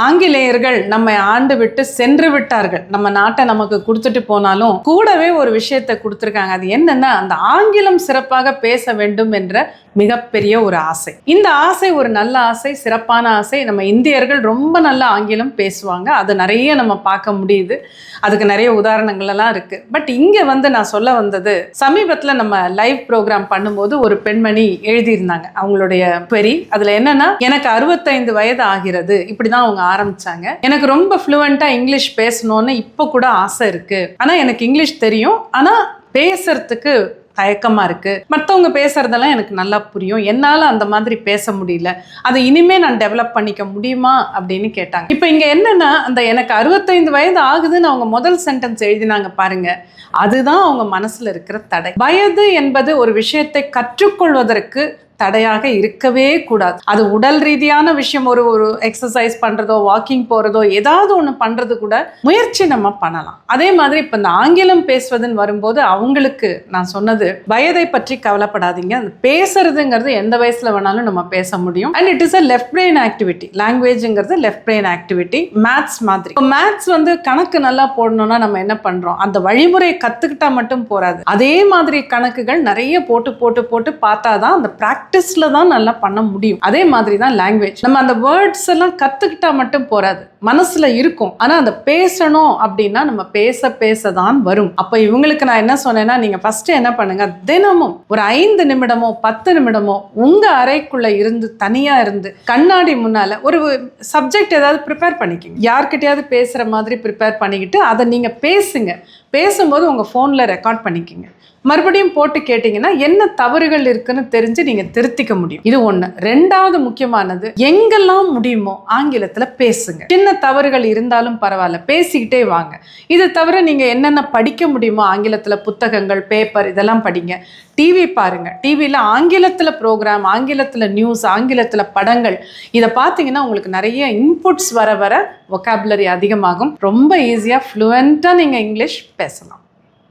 ஆங்கிலேயர்கள் நம்மை ஆண்டு விட்டு சென்று விட்டார்கள். நம்ம நாட்டை நமக்கு கொடுத்துட்டு போனாலும் கூடவே ஒரு விஷயத்தை கொடுத்துருக்காங்க. அது என்னன்னா அந்த ஆங்கிலம் சிறப்பாக பேச வேண்டும் என்ற மிகப்பெரிய ஒரு ஆசை. இந்த ஆசை ஒரு நல்ல ஆசை சிறப்பான ஆசை. நம்ம இந்தியர்கள் ரொம்ப நல்ல ஆங்கிலம் பேசுவாங்க. அது நிறைய நம்ம பார்க்க முடியுது. அதுக்கு நிறைய உதாரணங்கள்லாம் இருக்கு. பட் இங்கே வந்து நான் சொல்ல வந்தது சமீபத்தில் நம்ம லைவ் ப்ரோக்ராம் பண்ணும்போது ஒரு பெண்மணி எழுதியிருந்தாங்க. அவங்களுடைய பெரி அதில் என்னன்னா எனக்கு அறுபத்தைந்து வயது ஆகிறது. இப்படிதான் அவங்க ஆரம்பிச்சாங்க. எனக்கு ரொம்ப ஃப்ளூவெண்டா இங்கிலீஷ் பேசணும்னு இப்போ கூட ஆசை இருக்கு. ஆனா எனக்கு இங்கிலீஷ் தெரியும். ஆனா பேசுறதுக்கு தயக்கமாக இருக்குது மற்றவங்க பேசுகிறதெல்லாம் எனக்கு நல்லா புரியும். என்னால் அந்த மாதிரி பேச முடியல. அதை இனிமேல் நான் டெவலப் பண்ணிக்க முடியுமா அப்படின்னு கேட்டாங்க. இப்போ இங்கே என்னென்னா அந்த எனக்கு அறுபத்தைந்து வயது ஆகுதுன்னு அவங்க முதல் சென்டென்ஸ் எழுதினாங்க பாருங்க. அதுதான் அவங்க மனசில் இருக்கிற தடை. வயது என்பது ஒரு விஷயத்தை கற்றுக்கொள்வதற்கு தடையாக இருக்கவே கூடாது. அது உடல் ரீதியான விஷயம் ஒரு ஒரு எக்ஸசைஸ் பண்றதோ வாக்கிங் போறதோ ஏதாவது ஒன்று பண்றது கூட முயற்சி நம்ம பண்ணலாம். அதே மாதிரி இப்போ இந்த ஆங்கிலம் பேசுவதுன்னு வரும்போது அவங்களுக்கு நான் சொன்னது வயதை பற்றி கவலைப்படாதீங்க. அந்த பேசுறதுங்கிறது எந்த வயசுல வேணாலும் நம்ம பேச முடியும். And it is a left brain activity லாங்குவேஜுங்கிறது left brain activity maths மாதிரி. இப்போ மேத்ஸ் வந்து கணக்கு நல்லா போடணும்னா நம்ம என்ன பண்றோம்? அந்த வழிமுறையை கத்துக்கிட்டா மட்டும் போறாது. அதே மாதிரி கணக்குகள் நிறைய போட்டு போட்டு போட்டு பார்த்தாதான் அந்த ப்ராக்டிஸில் தான் நல்லா பண்ண முடியும். அதே மாதிரி தான் லாங்குவேஜ் நம்ம அந்த வேர்ட்ஸ் எல்லாம் கற்றுக்கிட்டா மட்டும் போகாது மனசில் இருக்கும். ஆனால் அந்த பேசணும் அப்படின்னா நம்ம பேச பேச தான் வரும். அப்போ இவங்களுக்கு நான் என்ன சொன்னேன்னா நீங்கள் ஃபஸ்ட்டு என்ன பண்ணுங்கள் தினமும் ஒரு ஐந்து நிமிடமோ பத்து நிமிடமோ உங்கள் அறைக்குள்ளே இருந்து தனியாக இருந்து கண்ணாடி முன்னால் ஒரு சப்ஜெக்ட் ஏதாவது ப்ரிப்பேர் பண்ணிக்கோங்க. யார்கிட்டயாவது பேசுகிற மாதிரி ப்ரிப்பேர் பண்ணிக்கிட்டு அதை நீங்கள் பேசுங்க. பேசும்போது உங்கள் ஃபோனில் ரெக்கார்ட் பண்ணிக்கிங்க. மறுபடியும் போட்டு கேட்டிங்கன்னா என்ன தவறுகள் இருக்குன்னு தெரிஞ்சு நீங்கள் திருத்திக்க முடியும். இது ஒண்ணு. ரெண்டாவது முக்கியமானது எங்கெல்லாம் முடியுமோ ஆங்கிலத்துல பேசுங்க. சின்ன தவறுகள் இருந்தாலும் பரவாயில்ல பேசிக்கிட்டே வாங்க. இது தவிர நீங்க என்னென்ன படிக்க முடியுமோ ஆங்கிலத்துல புத்தகங்கள் பேப்பர் இதெல்லாம் படிங்க. டிவி பாருங்க. டிவியில் ஆங்கிலத்தில் ப்ரோக்ராம் ஆங்கிலத்தில் நியூஸ் ஆங்கிலத்தில் படங்கள் இதை பார்த்தீங்கன்னா உங்களுக்கு நிறைய இன்புட்ஸ் வர வர ஒகாபுலரி அதிகமாகும். ரொம்ப ஈஸியாக ஃப்ளூவெண்ட்டாக நீங்கள் இங்கிலீஷ் பேசலாம்.